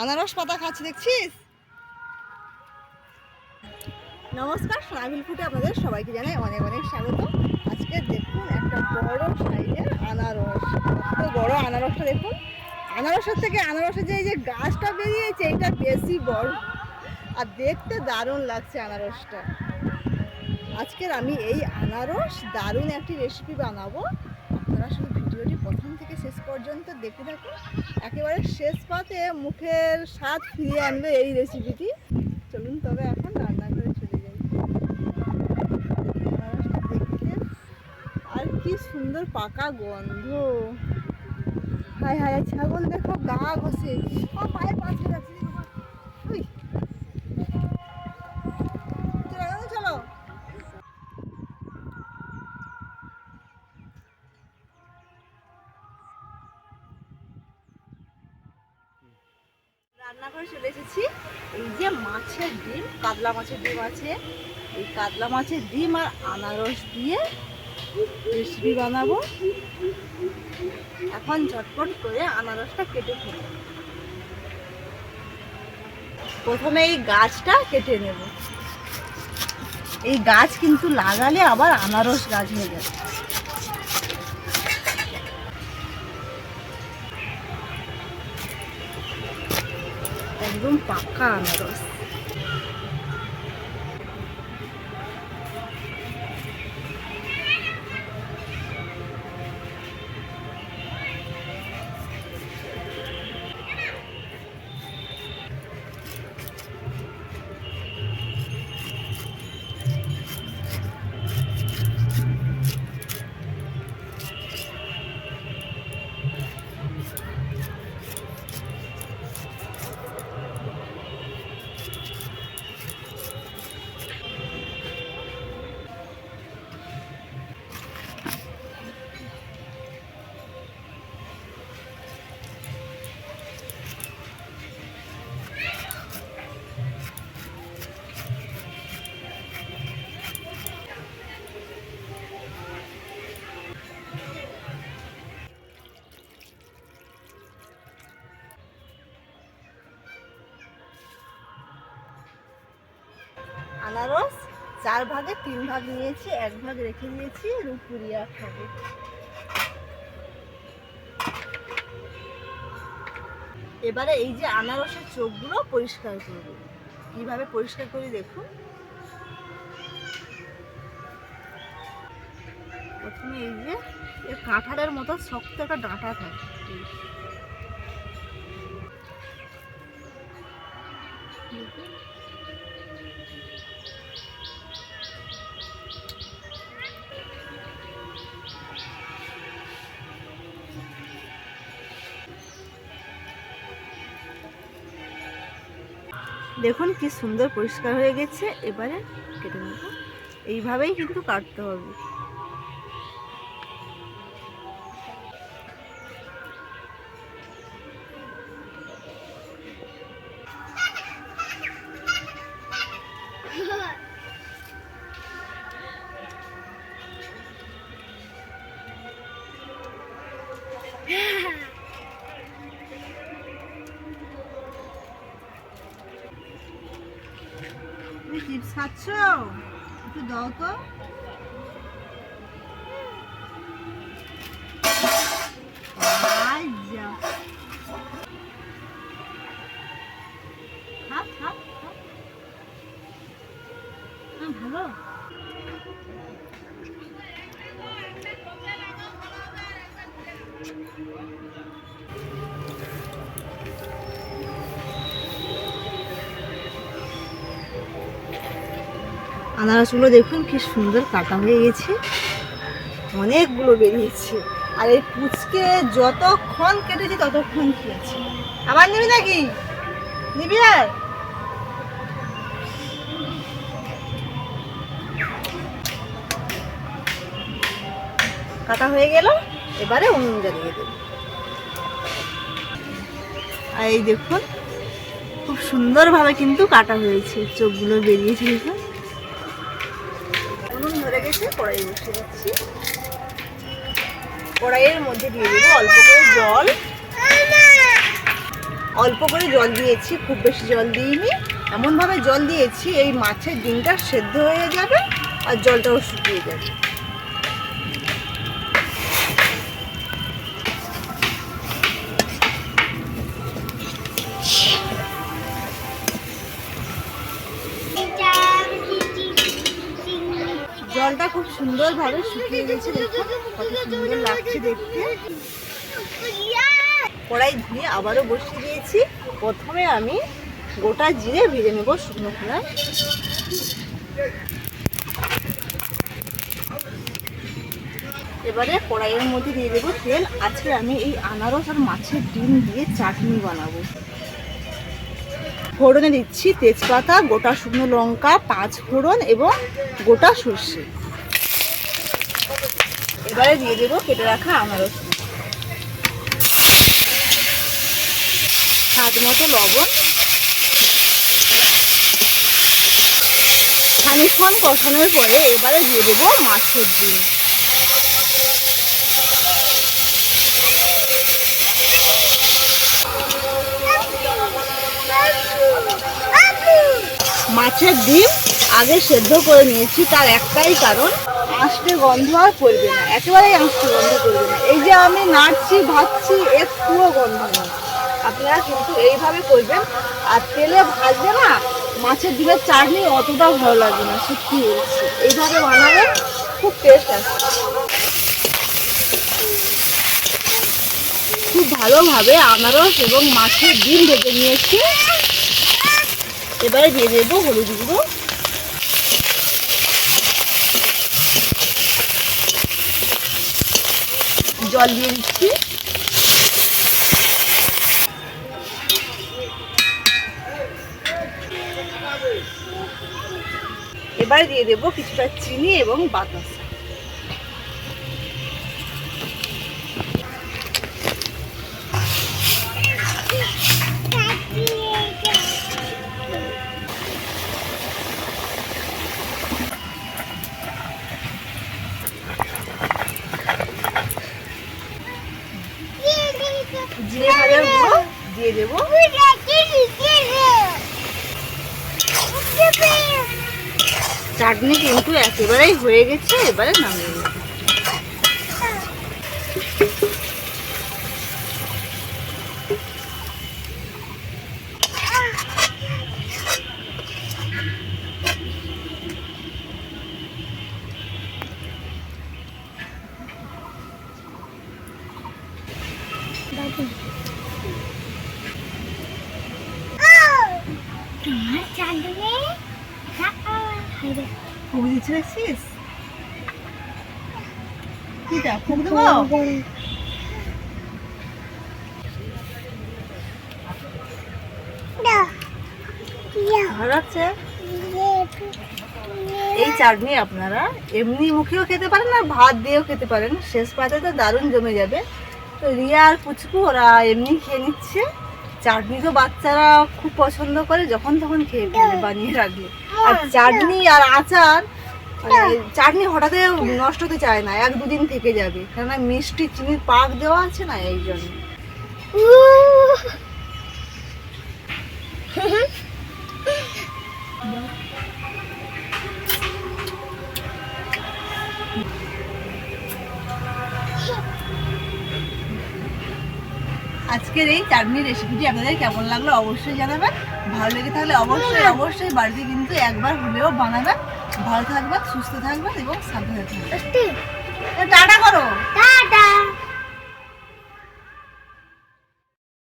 আনারস পাতা খাচ্ছি, দেখছিস? নমস্কার সোনাবিল ফুটে আপনাদের সবাইকে জানাই অনেক অনেক স্বাগত। আজকে দেখুন একটা বড় সাইজের আনারস। কত বড় আনারসটা দেখুন। আনারসের থেকে আনারসের যে এই যে গাছটা বেরিয়েছে, এটা বেশি বড়। আর দেখতে দারুণ লাগছে আনারসটা। আজকের আমি এই আনারস দারুণ একটি রেসিপি বানাবো। আপনারা শুধু ভিডিওটি থেকে শেষ পর্যন্ত দেখে থাকুন একেবারে শেষ পথে মুখের স্বাদ ফিরিয়ে আনবে এই রেসিপিটি চলুন, তবে এখন রান্না করে চলে যাই। আর কি সুন্দর পাকা গন্ধ। হায় হায়, ছাগল দেখো গা ঘষে। পায়ে পাশে যাচ্ছে। রান্না করে চলে এসেছি। এই যে মাছের ডিম, কাতলা মাছের ডিম আছে। এই কাতলা মাছের ডিম আর আনারস দিয়ে রেসিপি বানাবো। এখন ঝটপট করে আনারসটা কেটে ফেলব প্রথমে এই গাছটা কেটে নেব। এই গাছ কিন্তু লাগালে আবার আনারস গাছ হয়ে যাবে। একদম পাকা আনারস। আনারস, চার ভাগে, তিন ভাগ নিয়েছি, এক ভাগ রেখে দিয়েছি রুপুরিয়া খাবে এবারে এই যে আনারসের চোখগুলো পরিষ্কার করব কীভাবে পরিষ্কার করি দেখুন? প্রথমে এই যে, এর কাঁঠালের মতো শক্ত একটা ডাঁটা থাকে। দেখুন। দেখুন কি সুন্দর পরিষ্কার হয়ে গেছে এবারে কেটে নেব। এইভাবেই কিন্তু কাটতে হবে। খাচ্ছ একটু দাও তো আই যা। খা, আনারসগুলো দেখুন, কি সুন্দর কাটা হয়ে গেছে। অনেকগুলো বেরিয়েছে। আর এই পুচকে যতক্ষণ কেটেছি ততক্ষণ খেয়েছে। আবার নিবি নাকি? নিবি আর? কাটা হয়ে গেল, এবারে উনুন জ্বালিয়ে দেব। আর এই দেখুন, খুব সুন্দরভাবে কিন্তু কাটা হয়েছে। চোখগুলো বেরিয়েছে দেখুন। কড়াই বসিয়ে দিচ্ছি। কড়াইয়ের মধ্যে দিয়ে দেবো অল্প করে জল। অল্প করে জল দিয়েছি, খুব বেশি জল দিইনি। এমনভাবে জল দিয়েছি, এই মাছের ডিমটা সেদ্ধ হয়ে যাবে আর জলটাও শুকিয়ে যাবে। জলটা খুব সুন্দরভাবে শুকিয়ে গেছে সুন্দর লাগছে দেখতে। কড়াই ধুয়ে আবারও বসিয়ে দিয়েছি। প্রথমে আমি গোটা জিরে ভেজে নেব শুকনো খোলায়। এবারে কড়াইয়ের মধ্যে দিয়ে দেবো তেল। আজকে আমি এই আনারস আর মাছের ডিম দিয়ে চাটনি বানাবো। ফোড়নে দিচ্ছি তেজপাতা, গোটা শুকনো লঙ্কা, পাঁচ ফোড়ন এবং গোটা সর্ষে। এবারে দিয়ে দেবো কেটে রাখা আনারস স্বাদ মতো লবণ। খানিক্ষণ কষানোর পরে এবারে দিয়ে দেবো মাছের ডিম মাছের ডিম আগে সেদ্ধ করে নিয়েছি, তার একটাই কারণ আঁশটে গন্ধ আর করবে না, একেবারেই আঁশটে গন্ধ করবে না। এই যে আমি নাড়ছি, ভাজছি একটুও গন্ধ নেই। আপনারা কিন্তু এইভাবে করবেন, আর তেলে ভাজবে না মাছের ডিমের চাটনি অতটা ভালো লাগবে না, সত্যি বলছি। এইভাবে বানালে খুব টেস্ট আসে। খুব ভালোভাবে আনারস এবং মাছের ডিম ভেজে নিয়েছি। এবারে দিয়ে দেবো হলুদ গুঁড়ো। জল দিয়ে দিচ্ছি। এবারে দিয়ে দেবো কিছুটা চিনি এবং বাতাসা। দিয়ে দেবো। চাটনি কিন্তু একেবারেই হয়ে গেছে এবারে নামিয়ে ফুল দিচ্ছে দেখছিস কিটা ফুল দেবো ভালো লাগছে এই চাটনি আপনারা এমনি মুখেও খেতে পারেন আর ভাত দিয়েও খেতে পারেন। শেষ পাতে তো দারুণ জমে যাবে। তো রিয়া আর পুচকু ওরা এমনি খেয়ে নিচ্ছে। চাটনি তো বাচ্চারা খুব পছন্দ করে যখন তখন খেয়ে বানিয়ে রাখলে। আর চাটনি আর আচার মানে চাটনি হঠাৎ নষ্ট হতে চায় না এক দুদিন থেকে যাবে। কেননা মিষ্টি চিনির পাক দেওয়া আছে না এই জন্য। আজকের এই চাটনি রেসিপিটি আপনাদের কেমন লাগল অবশ্যই জানাবেন। ভালো লেগে থাকলে অবশ্যই অবশ্যই বাড়িতে কিন্তু একবার হলেও বানাবেন। ভালো থাকবেন সুস্থ থাকবেন এবং সাবধানে থাকবেন। টাটা করো। টাটা।